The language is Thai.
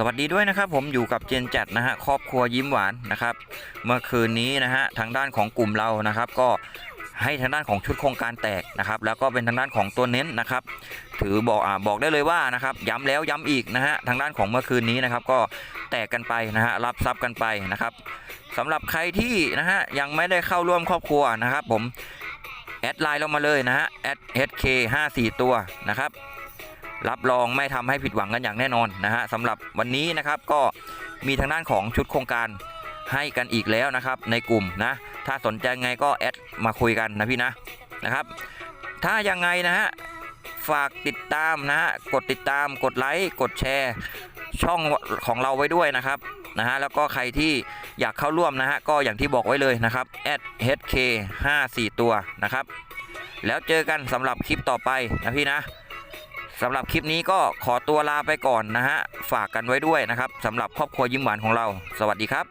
สวัสดีด้วยนะครับผมอยู่กับเจนจัดนะฮะครอบครัวยิ้มหวานนะครับ เมื่อคืนนี้นะฮะทางด้านของกลุ่มเรานะครับ ก็ให้ทางด้านของชุดโครงการแตกนะครับ แล้วก็เป็นทางด้านของตัวเน้นนะครับ ถือบอกอ่าบอกได้เลยว่านะครับ ย้ำแล้วย้ำอีกนะฮะทางด้านของเมื่อคืนนี้นะครับ ก็แตกกันไปนะฮะรับทรัพย์กันไปนะครับสำหรับใครที่นะฮะยังไม่ได้เข้าร่วมครอบครัวนะครับ ผมแอดไลน์เรามาเลยนะฮะแอด HK 54ตัวนะครับ รับรองไม่ทำให้ผิดหวังกันอย่างแน่นอนนะฮะสำหรับวันนี้นะครับก็มีทางด้านของชุดโครงการให้กันอีกแล้วนะครับในกลุ่มนะถ้าสนใจไงก็แอดมาคุยกันนะพี่นะนะครับ ถ้ายังไงนะฮะฝากติดตามนะฮะกดติดตามกดไลค์กดแชร์ช่องของเราไว้ด้วยนะครับนะฮะแล้วก็ใครที่อยากเข้าร่วมนะฮะก็อย่างที่บอกไว้เลยนะครับ @hk 5 4 ตัวนะครับ แล้วเจอกันสำหรับคลิปต่อไปนะพี่นะ สำหรับคลิปนี้ก็ขอตัวลาไปก่อนนะฮะ ฝากกันไว้ด้วยนะครับสำหรับครอบครัวยิ้มหวานของเรา สวัสดีครับ